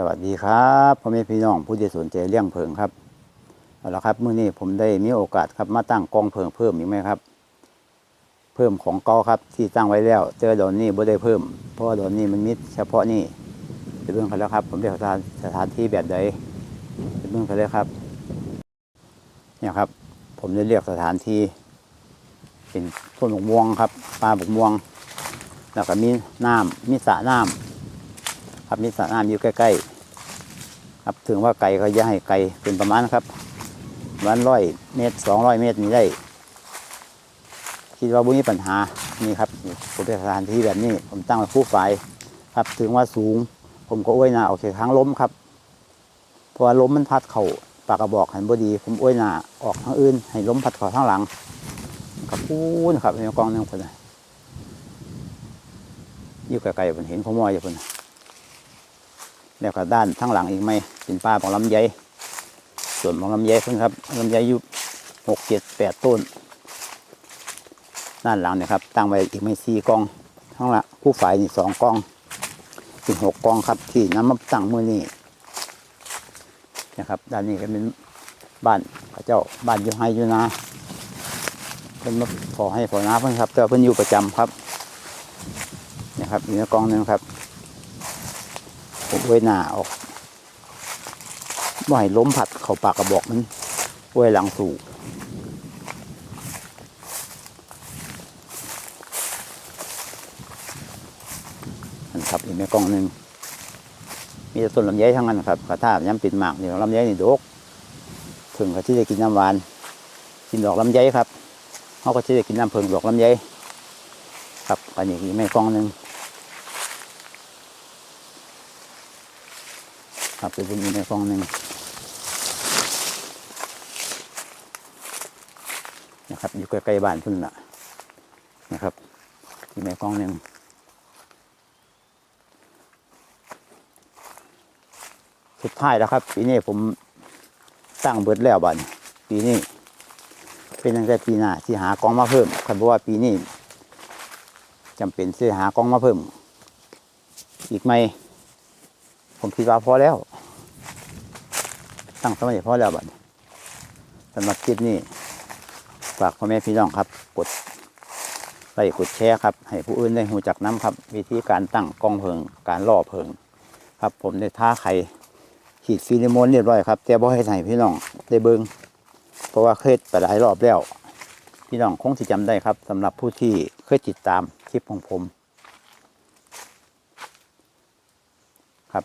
สวัสดีครับพ่อแม่พี่น้องผู้ที่สนใจเลี้ยงเพิงครับเอาละครับเมื้อนี้ผมได้มีโอกาสครับมาตั้งกองเพิงเพิ่มอีกไหมครับ เพิ่มของเก่าครับที่ตั้งไว้แล้วเจอดอนนี้บ่ได้เพิ่ม เพราะว่าดอนนี้มันมีเฉพาะนี่ไปเบิ่งกันแล้วครับ ผมได้สถานสถานที่แบบใดไปเบิ่งกันเลยครับเนี่ยครับ ผมได้เรียกสถานที่เป็นต้นบกม่วงครับปลาบกม่วง แล้วก็มีน้ำมีสระน้ำ ครับมีสระน้ำอยู่ใกล้ๆครับถึงว่าไก่ก็จะให้ไก่เป็นประมาณครับประมาณร้อยเมตรสองร้อยเมตรนี้ได้ คิดว่าบุญมีปัญหานี่ครับผมเป็นสถานที่แบบนี้ ผมตั้งไว้ผู้ฝ่ายครับถึงว่าสูง ผมก็อ้วยหนาออกจากทางล้มครับเพราะว่าล้มมันพัดเข่าปากกระบอกหันบดี ผมอ้วยหนาออกทางอื่น ให้ล้มพัดเข่าทางหลังครับพูนครับในกองนึงคนน่ะอยู่ไกลๆผมเห็นผมมอยอยู่คนน่ แล้วก็ด้านทั้งหลังอีกไหมเป็นป่าของลำไยส่วนของลำไยเพิ่นครับลำไยอยู่หกเจ็ดแปดต้น ด้านหลังนี่ยครับ ตั้งไว้อีกไม่สี่กองทั้งละผู้ฝ่ายนี่สองกองเป็นหกกองครับที่น้ำมาตั้งมือนี่นะครับ ด้านนี้ก็เป็นบ้านพระเจ้าบ้านอยู่ไฮอยู่นาเพิ่นมาขอให้ขอน้าเพิ่อนครับแต่ว่าเพิ่อนอยู่ประจำครับนะครับอีกกองหนึ่งครับ ผมเวยหน้าออกบ่ให้ล้มผัดเขาปากกระบอกมันเวยหลังสู่อันครับอีกแม่กล้องหนึ่งมีแต่ต้นลำไยทั้งนั้นครับกระท่าย้ำปิดหมากนี่ลำไยนี่ดกถึงเขาที่ได้กินน้ำหวาน กินดอกลำไยครับเขาก็ที่ได้กินน้ำเพิงดอกลำไยครับอันนี้อีกแม่กล้องหนึ่ง ครับไปเป็นอยู่ในฟองหนึ่งนะครับ อยู่ใกล้ๆบ้านพุ่นละนะครับ อยู่ในฟองหนึ่งสุดท้ายแล้วครับ ปีนี้ผมตั้งเบิดแล้วบ้านปีนี้เป็นตั้งแต่ปีหน้าที่หากองมาเพิ่มคันเพราะว่าปีนี้จำเป็นที่หากองมาเพิ่ม อีกไหม ผมคิดว่าพอแล้ว ตั้งสมัยพอแล้วบัดนี้สำหรับคลิปนี้ฝากพ่อแม่พี่น้องครับ กดไลค์กดแชร์ครับ ให้ผู้อื่นได้หูจักน้ำครับ วิธีการตั้งกองเพิง การล่อเพิง ครับ ผมได้ท้าไข่ขีดฟิลิโมนเรียบร้อยครับแต่บ่ให้ใส่พี่น้องได้เบิงเพราะว่าเคยไปหลายรอบแล้ว พี่น้องคงสิจำได้ครับสำหรับผู้ที่เคยติดตามคลิปของผมครับ